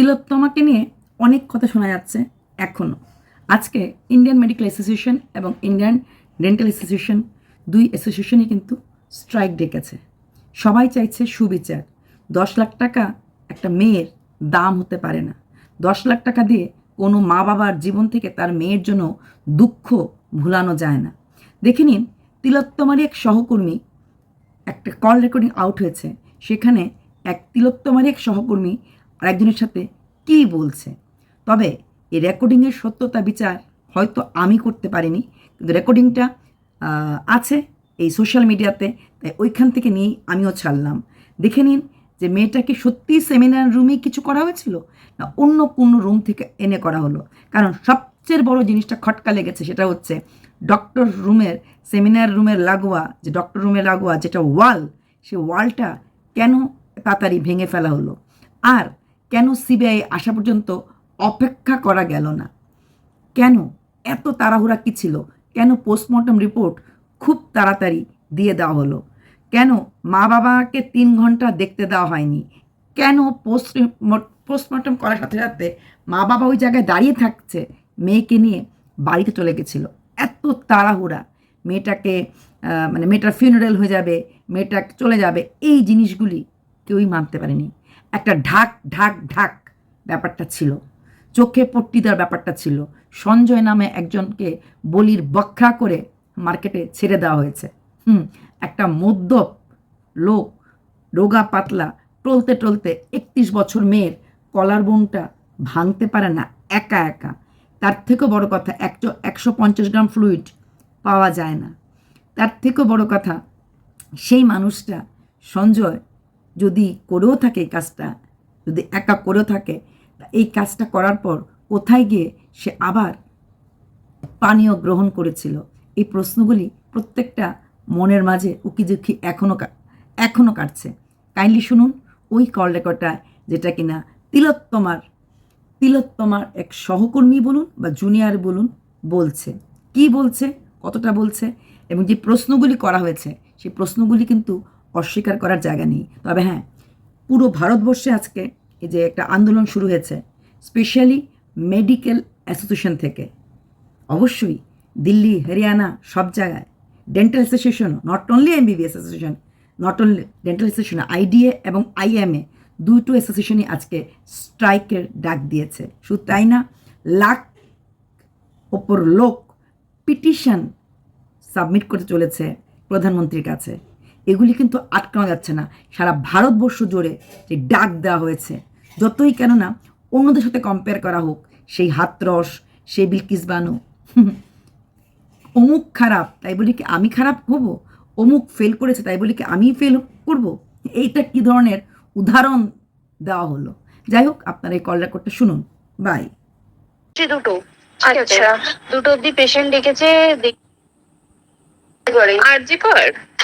তিলোত্তমাকে নিয়ে অনেক কথা শোনা যাচ্ছে এখনও আজকে ইন্ডিয়ান মেডিকেল অ্যাসোসিয়েশন এবং ইন্ডিয়ান ডেন্টাল অ্যাসোসিয়েশন দুই অ্যাসোসিয়েশনই কিন্তু স্ট্রাইক ডেকেছে। সবাই চাইছে সুবিচার। দশ লাখ টাকা একটা মেয়ের দাম হতে পারে না। দশ লাখ টাকা দিয়ে কোনো মা বাবার জীবন থেকে তার মেয়ের জন্য দুঃখ ভুলানো যায় না। দেখে নিন তিলোত্তমারই এক সহকর্মী একটা কল রেকর্ডিং আউট হয়েছে। সেখানে এক তিলোত্তমারই এক সহকর্মী আর একজনের সাথে কী বলছে? তবে এই রেকর্ডিংয়ের সত্যতা বিচার হয়তো আমি করতে পারিনি, কিন্তু রেকর্ডিংটা আছে এই সোশ্যাল মিডিয়াতে তাই ওইখান থেকে নিয়েই আমিও ছাড়লাম। দেখে নিন যে মেয়েটাকে সত্যি সেমিনার রুমে কিছু করা হয়েছিল না অন্য কোনো রুম থেকে এনে করা হলো? কারণ সবচেয়ে বড় জিনিসটা খটকা লেগেছে সেটা হচ্ছে ডক্টর রুমের সেমিনার রুমের লাগোয়া, যে ডক্টর রুমের লাগোয়া যেটা ওয়াল সে ওয়ালটা কেন তাড়াতাড়ি ভেঙে ফেলা হলো? আর কেন সিবিআই আসা পর্যন্ত অপেক্ষা করা গেল না? কেন এত তাড়াহুড়া কী ছিল? কেন পোস্টমর্টম রিপোর্ট খুব তাড়াতাড়ি দিয়ে দেওয়া হলো? কেন মা বাবাকে তিন ঘণ্টা দেখতে দেওয়া হয়নি? কেন পোস্ট পোস্টমর্টম করার সাথে সাথে মা বাবা ওই জায়গায় দাঁড়িয়ে থাকছে, মেয়েকে নিয়ে বাড়িতে চলে গেছিল? এত তাড়াহুড়া। মেয়েটাকে মানে মেয়েটার ফিউনারেল হয়ে যাবে, মেয়েটা চলে যাবে, এই জিনিসগুলি কেউই মানতে পারেনি। একটা ঢাক ঢাক ঢাক ব্যাপারটা ছিল। চোখে পট্টি দেওয়ার ব্যাপারটা ছিল। সঞ্জয় নামে একজনকে বলির বক্ষা করে মার্কেটে ছেড়ে দেওয়া হয়েছে। হুম, একটা মদ্যপ লোক, রোগা পাতলা, টলতে টলতে একত্রিশ বছর মেয়ের কলার বোনটা ভাঙতে পারে না একা একা। তার থেকেও বড় কথা, একশো একশো পঞ্চাশ গ্রাম ফ্লুইড পাওয়া যায় না। তার থেকেও বড় কথা, সেই মানুষটা সঞ্জয় যদি করেও থাকে এই কাজটা, যদি একা করেও থাকে এই কাজটা করার পর কোথায় গিয়ে সে আবার পানীয় গ্রহণ করেছিল? এই প্রশ্নগুলি প্রত্যেকটা মনের মাঝে উকিঝুঁকি এখনও এখনও কাটছে। কাইন্ডলি শুনুন, ওই কল রেকর্ডটা যেটা কিনা তিলোত্তমার তিলোত্তমার এক সহকর্মী বলুন বা জুনিয়র বলুন বলছে। কি বলছে, কতটা বলছে এবং যে প্রশ্নগুলি করা হয়েছে, সেই প্রশ্নগুলি কিন্তু অস্বীকার করার জায়গা নেই। তবে হ্যাঁ পুরো ভারতবর্ষে আজকে এই যে একটা আন্দোলন শুরু হয়েছে, স্পেশালি মেডিকেল অ্যাসোসিয়েশন থেকে। অবশ্যই দিল্লি, হরিয়ানা সব জায়গায় dental association not only MBBS association not only dental association IDA এবং আইএমএ দুটো অ্যাসোসিয়েশনই আজকে স্ট্রাইকের ডাক দিয়েছে। শুধু তাই না, লাখ ওপর লোক পিটিশন সাবমিট করতে চলেছে প্রধানমন্ত্রীর কাছে। এগুলি কিন্তু আটকানো যাচ্ছে না। সারা ভারতবর্ষ জুড়ে যে ডাক দেওয়া হয়েছে যতই কেননা অন্যদের সাথে কম্পেয়ার করা হোক সেই হাতরস সেই বিলকিস বানু অমুক খারাপ তাই বলি কি আমি খারাপ হব? অমুক ফেল করেছে তাই বলি কি আমি ফেল করব? এইটা কি ধরনের উদাহরণ দেওয়া হলো? যাই হোক আপনারা এই কল রেকর্ডটা শুনুন। বাই দুটো। আচ্ছা দুটো অব্দি পেশেন্ট ডেকেছে দেখ- আরজি কর।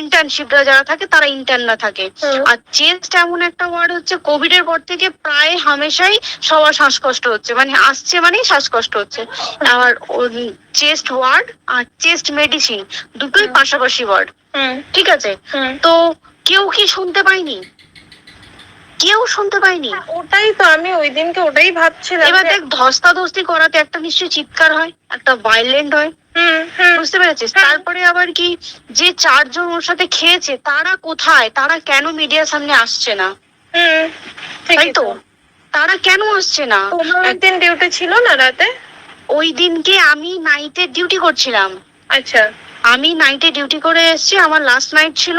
ইন্টার্নশিপরা যারা থাকে তারা ইন্টার্নরা থাকে। আর চেস্ট এমন একটা ওয়ার্ড হচ্ছে কোভিড এর পর থেকে প্রায় হামেশাই সবার শ্বাসকষ্ট হচ্ছে। মানে আসছে মানেই শ্বাসকষ্ট হচ্ছে। আর চেস্ট ওয়ার্ড আর চেস্ট মেডিসিন দুটোই পাশাপাশি ওয়ার্ড ঠিক আছে? তো কেউ কি শুনতে পায়নি? কেউ শুনতে পায়নি ওটাই তো আমি ওই দিনকে ওটাই ভাবছিলাম এবার দেখ ধস্তাধস্তি করাতে একটা নিশ্চয়ই চিৎকার হয় একটা ভাইলেন্ট হয়। বুঝতে পেরেছিস? তারপরে আবার কি যে চারজন ওর সাথে খেয়েছে তারা কোথায়? তারা কেন মিডিয়ার সামনে আসছে না? তাই তো? তারা কেন আসছে না? তোমার ওই দিন ডিউটি ছিল না রাতে? ওই দিনকে আমি নাইটে ডিউটি করছিলাম। আচ্ছা। আমি নাইটে ডিউটি করে এসেছি আমার লাস্ট নাইট ছিল।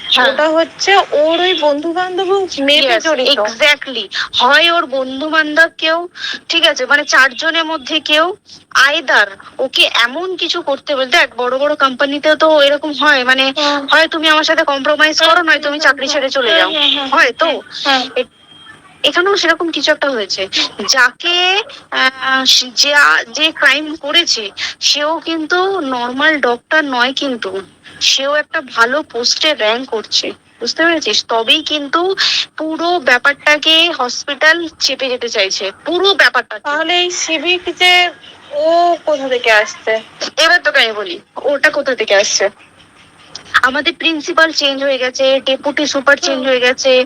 ওটা হচ্ছে ওর ওই বন্ধু বান্ধব মেয়েটা জড়িত। এক্স্যাক্টলি হয় ওর বন্ধু বান্ধব কেউ ঠিক আছে মানে চারজনের মধ্যে কেউ আইদার ওকে এমন কিছু করতে বলতে এক বড় বড় কোম্পানিতেও তো এরকম হয় মানে হয়। তুমি আমার সাথে কম্প্রোমাইজ করো নয় তুমি চাকরি ছেড়ে চলে যাও। হয় তো? হ্যাঁ। এ- এখানেও সেরকম কিছু একটা হয়েছে। যাকে যা- যে ক্রাইম করেছে সেও কিন্তু নর্মাল ডক্টর নয় কিন্তু সেও একটা ভালো পোস্টে র্যাঙ্ক করছে। বুঝতে পেরেছিস? তবেই কিন্তু পুরো ব্যাপারটাকে হসপিটাল চেপে যেতে চাইছে। পুরো ব্যাপারটা তাহলে এই সিভিক যে ও কোথা থেকে আসছে? এবার তোকে আমি বলি ওটা কোথা থেকে আসছে? আমাদের প্রিন্সিপাল চেঞ্জ হয়ে গেছে ডেপুটি সুপার চেঞ্জ হয়ে গেছে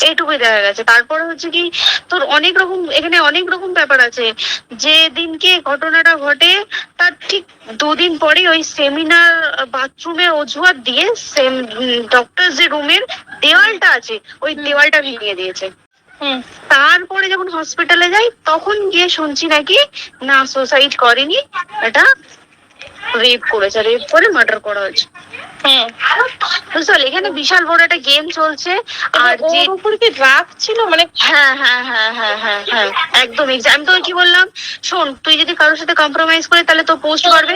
এইটুকুই দেখা গেছে। তারপরে হচ্ছে কি তোর অনেক রকম এখানে অনেক রকম ব্যাপার আছে। যে দিনকে ঘটনাটা ঘটে তার ঠিক দুদিন পরে ওই সেমিনার বাথরুমে অজুহাত দিয়ে সেম ডক্টর যে রুমের দেওয়ালটা আছে ওই দেওয়ালটা ভেঙে দিয়েছে। হুম। তারপরে যখন হসপিটালে যাই তখন গিয়ে শুনছি নাকি না সুসাইড করেনি। এটা রেপ করেছে রেপ করে মার্ডার করা হয়েছে। বুঝতে পারলি? এখানে বিশাল বড় একটা গেম চলছে আর যে উপর কি রাগ ছিল? মানে হ্যাঁ হ্যাঁ হ্যাঁ হ্যাঁ হ্যাঁ হ্যাঁ একদম আমি তোকে কি বললাম? শোন তুই যদি কারোর সাথে কম্প্রোমাইজ করে তাহলে তো পোস্ট করবে।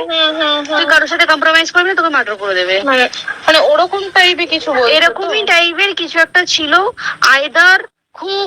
তুই কারোর সাথে কম্প্রোমাইজ করবি তোকে মার্ডার করে দেবে। মানে মানে ওরকম টাইপের কিছু এরকমই টাইপের কিছু একটা ছিল আইদার খুব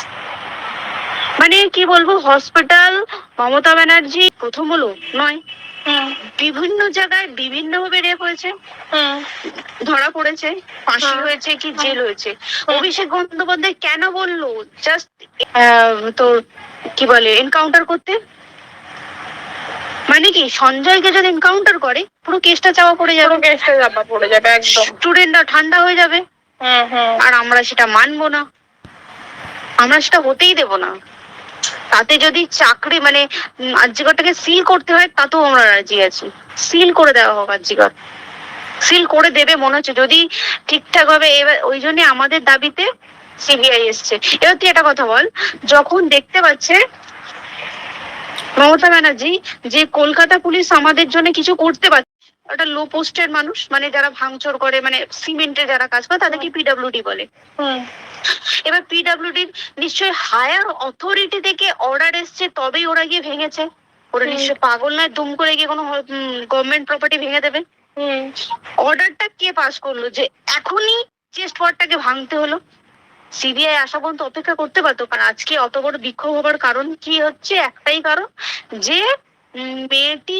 মানে কি বলব হসপিটাল মমতা ব্যানার্জি প্রথম হলো নয়। বিভিন্ন জায়গায় বিভিন্ন ভাবে রেপ হয়েছে ধরা পড়েছে ফাঁসি হ্যাঁ। হয়েছে কি জেল হয়েছে। হ্যাঁ। অভিষেক বন্দ্যোপাধ্যায় কেন বলল? জাস্ট তোর কি বলে এনকাউন্টার করতে? মানে কি সঞ্জয়কে যদি এনকাউন্টার করে পুরো কেসটা চাওয়া পড়ে যাবে। কেসটা চাপা পড়ে যাবে একদম। স্টুডেন্টরা ঠান্ডা হয়ে যাবে। আর আমরা সেটা মানবো না। আমরা সেটা হতেই দেব না। তাতে যদি চাকরি মানে আর্যিকরটাকে সিল করতে হয়, তাতেও আমরা রাজি আছি। সিল করে দেওয়া হোক আর্যিকর। সিল করে দেবে মনে হচ্ছে। যদি ঠিকঠাক ভাবে এবার ওই জন্য আমাদের দাবিতে সিবিআই এসছে। এবার তুই একটা কথা বল, যখন দেখতে পাচ্ছে মমতা ব্যানার্জি যে কলকাতা পুলিশ আমাদের জন্য কিছু করতে পারছে একটা লো পোস্টের মানুষ মানে যারা ভাঙচুর করে মানে সিমেন্টে যারা কাজ করে তাদেরকে পিডব্লিউডি বলে। হুম। এবার পিডব্লিউডির নিশ্চয়ই হায়ার অথরিটি থেকে অর্ডার এসছে তবেই ওরা গিয়ে ভেঙেছে। ওরা হুম। নিশ্চয়ই পাগল নয় দুম করে গিয়ে কোনো গভর্নমেন্ট প্রপার্টি ভেঙে দেবে। হুম। অর্ডারটা কে পাস করল? যে এখনই চেস্ট ওয়ার্ডটাকে ভাঙতে হলো। সিবিআই আসা পর্যন্ত অপেক্ষা করতে পারতো কারণ আজকে অত বড় বিক্ষোভ হবার কারণ কি হচ্ছে? একটাই কারণ যে মেয়েটি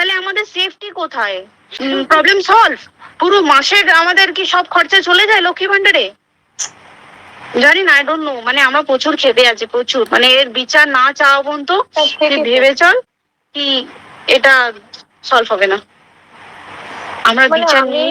তাহলে আমাদের সেফটি কোথায়? প্রবলেম সলভ পুরো মাসের আমাদের কি সব খরচা চলে যায় লক্ষ্মী ভান্ডারে জানি না আই ডোন্ট নো মানে আমরা প্রচুর খেতে আছি প্রচুর। মানে এর বিচার না চাওয়া পর্যন্ত। ভেবে চল কি এটা সলভ হবে না। আমরা মানে বিচার নিয়ে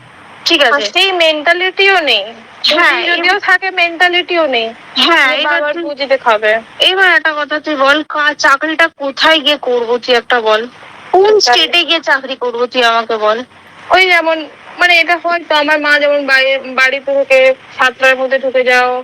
ঠিক আছে। সেই মেন্টালিটিও নেই। হ্যাঁ, যদিও থাকে মেন্টালিটিও নেই। হ্যাঁ এবার বাবার খাবে। এবার একটা কথা তুই বল চাকরিটা কোথায় গিয়ে করব তুই একটা বল? কোন স্টেটে গিয়ে চাকরি করব তুই আমাকে বল? ওই যেমন মানে এটা হয়তো আমার মা যেমন বাড়ি- বাড়িতে থেকে সাতটার মধ্যে ঢুকে যাও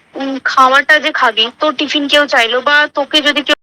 খাবারটা যে খাবি তোর টিফিন কেউ চাইলো বা তোকে যদি কেউ